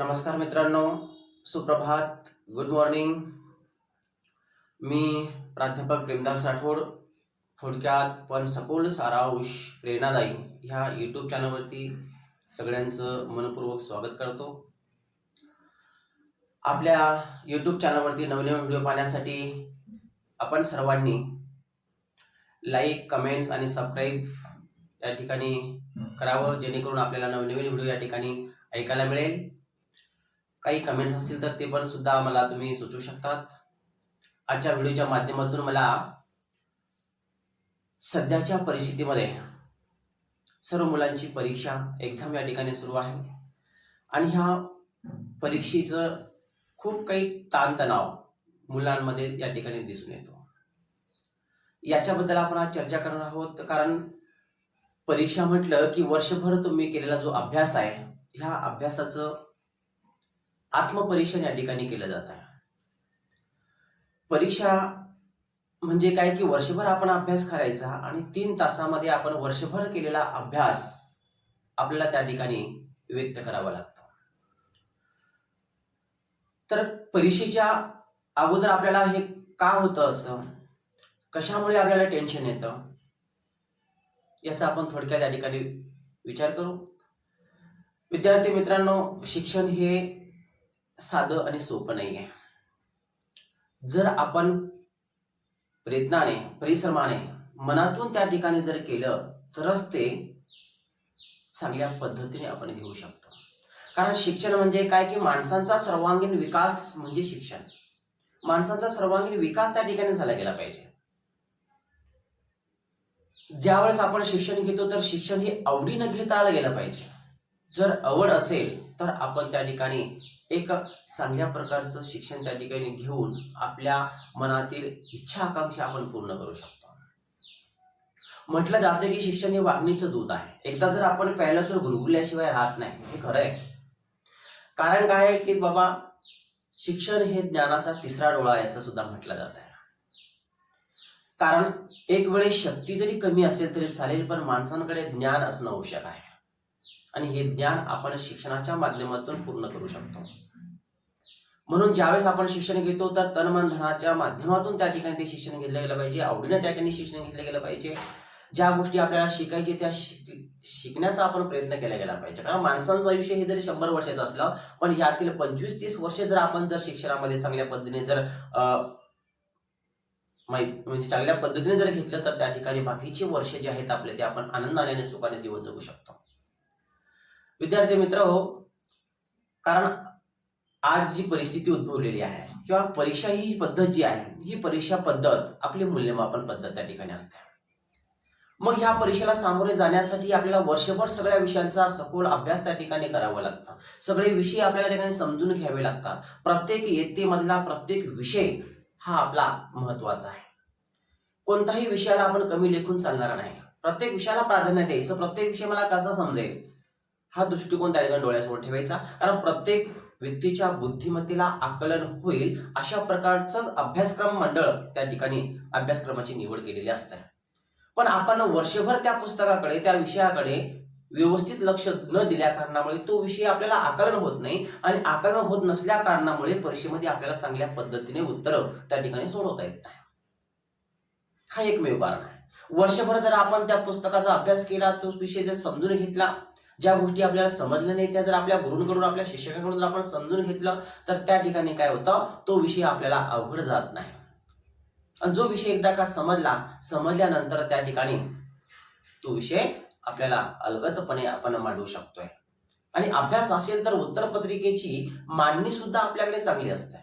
नमस्कार मित्रांनो सुप्रभात गुड मॉर्निंग मी प्राध्यापक प्रेमदास राठोड थोडक्यात पण सखोल सारांश प्रेरणादायी ह्या यूट्यूब चॅनलवरती सगळ्यांचं मनपूर्वक स्वागत करतो. आपल्या यूट्यूब चॅनलवरती नवनवीन व्हिडिओ पाहण्यासाठी आपण सर्वांनी लाईक कमेंट्स आणि सबस्क्राईब या ठिकाणी करावं जेणेकरून आपल्याला नवनवीन व्हिडिओ या ठिकाणी ऐकायला मिळेल. काही कमेंट्स असतील तर ते पण सुद्धा मला तुम्ही सुचवू शकतात. आजच्या व्हिडिओच्या माध्यमातून मला सध्याच्या परिस्थितीमध्ये सर्व मुलांची परीक्षा एक्झाम या ठिकाणी सुरू आहे. आणि ह्या परीक्षेचं खूप काही ताणतणाव मुलांमध्ये या ठिकाणी दिसून येतो. याच्याबद्दल आपण आज चर्चा करणार आहोत. कारण परीक्षा म्हटलं की वर्षभर तुम्ही केलेला जो अभ्यास आहे ह्या अभ्यासाचं आत्मपरीक्षण या ठिकाणी केलं जात आहे. परीक्षा म्हणजे काय की वर्षभर आपण अभ्यास करायचा आणि तीन तासामध्ये आपण वर्षभर केलेला अभ्यास आपल्याला त्या ठिकाणी व्यक्त करावा लागतो. तर परीक्षेच्या अगोदर आपल्याला हे का होतं असं? कशामुळे आपल्याला टेन्शन येतं? याचा आपण थोडक्यात या ठिकाणी विचार करू. विद्यार्थी मित्रांनो शिक्षण हे साधं आणि सोपं नाही आहे जर आपण प्रयत्नाने परिश्रमाने मनातून त्या ठिकाणी जर केलं तरच ते चांगल्या पद्धतीने आपण घेऊ शकतो. कारण शिक्षण म्हणजे काय? की माणसांचा सर्वांगीण विकास म्हणजे शिक्षण. माणसांचा सर्वांगीण विकास त्या ठिकाणी झाला गेला पाहिजे. ज्यावेळेस आपण शिक्षण घेतो तर शिक्षण हे आवडीनं घेता आलं गेलं पाहिजे. जर आवड असेल तर आपण त्या ठिकाणी एक चांगल्या प्रकारचं शिक्षण त्या ठिकाणी घेऊन आपल्या मनातील इच्छा आकांक्षा आपण पूर्ण करू शकतो. म्हटलं जातं की शिक्षण हे वागणीचं दूत आहे. एकदा जर आपण पाहिलं तर गुलगुल्याशिवाय राहत नाही. हे खरं आहे कारण काय आहे की बाबा शिक्षण हे ज्ञानाचा तिसरा डोळा आहे असं सुद्धा म्हटलं जात आहे. कारण एक वेळेस शक्ती जरी कमी असेल तरी चालेल पण माणसांकडे ज्ञान असणं आवश्यक आहे. आणि हे ज्ञान आपण शिक्षणाच्या माध्यमातून पूर्ण करू शकतो. म्हणून ज्यावेळेस आपण शिक्षण घेतो तर तन मन धनाच्या माध्यमातून त्या ठिकाणी ते शिक्षण घेतलं गेलं पाहिजे. आवडीनं त्या ठिकाणी शिक्षण घेतलं गेलं पाहिजे. ज्या गोष्टी आपल्याला शिकायचे त्या शिकण्याचा आपण प्रयत्न केला गेला पाहिजे. कारण माणसांचं आयुष्य हे जरी शंभर वर्षाचं असलं पण यातील पंचवीस तीस वर्षे जर आपण जर शिक्षणामध्ये चांगल्या पद्धतीने जर अं, माहीत म्हणजे चांगल्या पद्धतीने जर घेतलं तर त्या ठिकाणी बाकीचे वर्ष जे आहेत आपले ते आपण आनंदाने आणि सुखाने जीवन जगू शकतो. विद्यार्थी मित्र हो कारण आज जी परिस्थिती उद्भवलेली आहे किंवा परीक्षा ही पद्धत जी आहे ही परीक्षा पद्धत आपली मूल्यमापन पद्धत त्या ठिकाणी असते. मग ह्या परीक्षेला सामोरे जाण्यासाठी आपल्याला वर्षभर सगळ्या विषयांचा सखोल अभ्यास त्या ठिकाणी करावा लागतो. सगळे विषय आपल्याला त्या ठिकाणी समजून घ्यावे लागतात. प्रत्येक येतेमधला प्रत्येक विषय हा आपला महत्त्वाचा आहे. कोणताही विषयाला आपण कमी लेखून चालणार नाही. प्रत्येक विषयाला प्राधान्य द्यायचं प्रत्येक विषय मला कसा समजेल? हा दृष्टिकोन त्या ठिकाणी डोळ्यासमोर ठेवायचा. कारण प्रत्येक व्यक्तीच्या बुद्धिमत्तेला आकलन होईल अशा प्रकारचंच अभ्यासक्रम मंडळ त्या ठिकाणी अभ्यासक्रमाची निवड केलेली असते. पण आपण वर्षभर त्या पुस्तकाकडे त्या विषयाकडे व्यवस्थित लक्ष न दिल्या कारणामुळे तो विषय आपल्याला आकलन होत नाही आणि आकलन होत नसल्या कारणामुळे परीक्षेमध्ये आपल्याला चांगल्या पद्धतीने उत्तर त्या ठिकाणी सोडवता येत नाही. हा एकमेव कारण आहे. वर्षभर जर आपण त्या पुस्तकाचा अभ्यास केला तो विषय जर समजून घेतला ज्या गोष्टी आपल्याला समजल्या नाही त्या जर आपल्या गुरूंकडून आपल्या शिक्षकांकडून जर आपण समजून घेतलं तर त्या ठिकाणी काय होतं? तो विषय आपल्याला अवघड जात नाही. आणि जो विषय एकदा का समजला समजल्यानंतर त्या ठिकाणी तो विषय आपल्याला अलगतपणे आपण मांडू शकतोय. आणि अभ्यास असेल तर उत्तरपत्रिकेची मांडणी सुद्धा आपल्याकडे चांगली असते.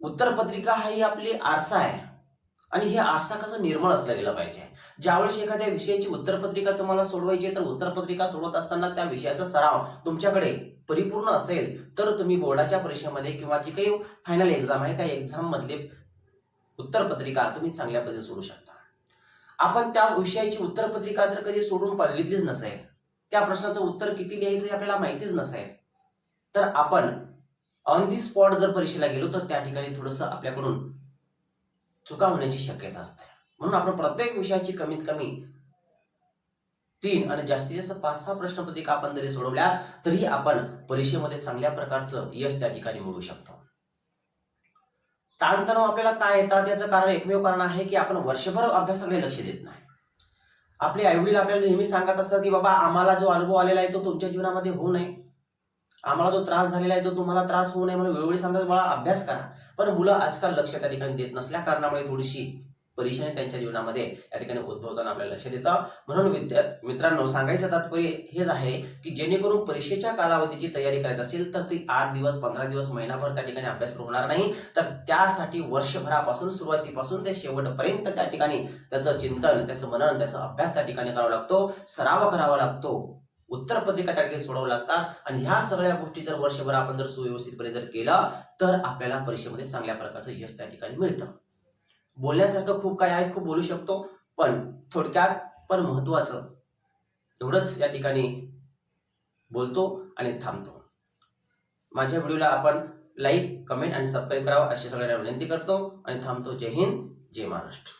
उत्तरपत्रिका हा ही आपली आरसा आहे. आणि हे आरसा कसं निर्मळ असलं गेलं पाहिजे? ज्यावेळेस एखाद्या विषयाची उत्तरपत्रिका तुम्हाला सोडवायची आहे तर उत्तरपत्रिका सोडवत असताना त्या विषयाचा सराव तुमच्याकडे परिपूर्ण असेल तर तुम्ही बोर्डाच्या परीक्षेमध्ये किंवा जी काही फायनल एक्झाम आहे त्या एक्झाम मधले उत्तरपत्रिका तुम्ही चांगल्या पद्धतीने सोडू शकता. आपण त्या विषयाची उत्तरपत्रिका जर कधी सोडून बघितलीच नसेल त्या प्रश्नाचं उत्तर किती लिहायचं हे आपल्याला माहितीच नसेल तर आपण ऑन दी स्पॉट जर परीक्षेला गेलो तर त्या ठिकाणी थोडंसं आपल्याकडून चुका होण्याची शक्यता असते. म्हणून आपण प्रत्येक विषयाची कमीत कमी तीन आणि जास्तीत जास्त पाच सहा प्रश्नपत्रिका आपण जरी सोडवल्या तरी आपण परीक्षेमध्ये चांगल्या प्रकारचं यश त्या ठिकाणी मिळू शकतो. ताणतणाव आपल्याला काय येतात याचं कारण एकमेव कारण आहे की आपण वर्षभर अभ्यासाकडे लक्ष देत नाही. आपले आईवडील आपल्याला नेहमी सांगत असतात की बाबा आम्हाला जो अनुभव आलेला आहे तो तुमच्या जीवनामध्ये होऊ नये. आम्हाला जो त्रास झालेला आहे तो तुम्हाला त्रास होऊ नये. म्हणून वेळोवेळी सांगतात बाळा अभ्यास करा. पण मुलं आजकाल लक्ष त्या ठिकाणी देत नसल्या कारणामुळे थोडीशी परेशानी त्यांच्या जीवनामध्ये या ठिकाणी उद्भवताना आपल्याला लक्ष देतं म्हणून विद्या मित्रांनो सांगायचं तात्पर्य हेच आहे की जेणेकरून परीक्षेच्या कालावधीची तयारी करायची असेल तर ती आठ दिवस पंधरा दिवस महिनाभर त्या ठिकाणी अभ्यास होणार नाही. तर त्यासाठी वर्षभरापासून सुरुवातीपासून ते शेवटपर्यंत त्या ठिकाणी त्याचं चिंतन त्याचं मनन त्याचा अभ्यास त्या ठिकाणी करावा लागतो. सराव करावा लागतो. उत्तर पत्रिका त्या ठिकाणी सोडावं लागतात आणि ह्या सगळ्या गोष्टी जर वर्षभर आपण जर सुव्यवस्थितपणे जर केलं तर आपल्याला परीक्षेमध्ये चांगल्या प्रकारचं यश त्या ठिकाणी मिळतं. बोलण्यासारखं खूप काय आहे खूप बोलू शकतो पण थोडक्यात पण महत्वाचं एवढंच या ठिकाणी बोलतो आणि थांबतो. माझ्या व्हिडिओला आपण लाईक कमेंट आणि सबस्क्राईब करावं अशी सगळ्यांना विनंती करतो आणि थांबतो. जय हिंद जय महाराष्ट्र.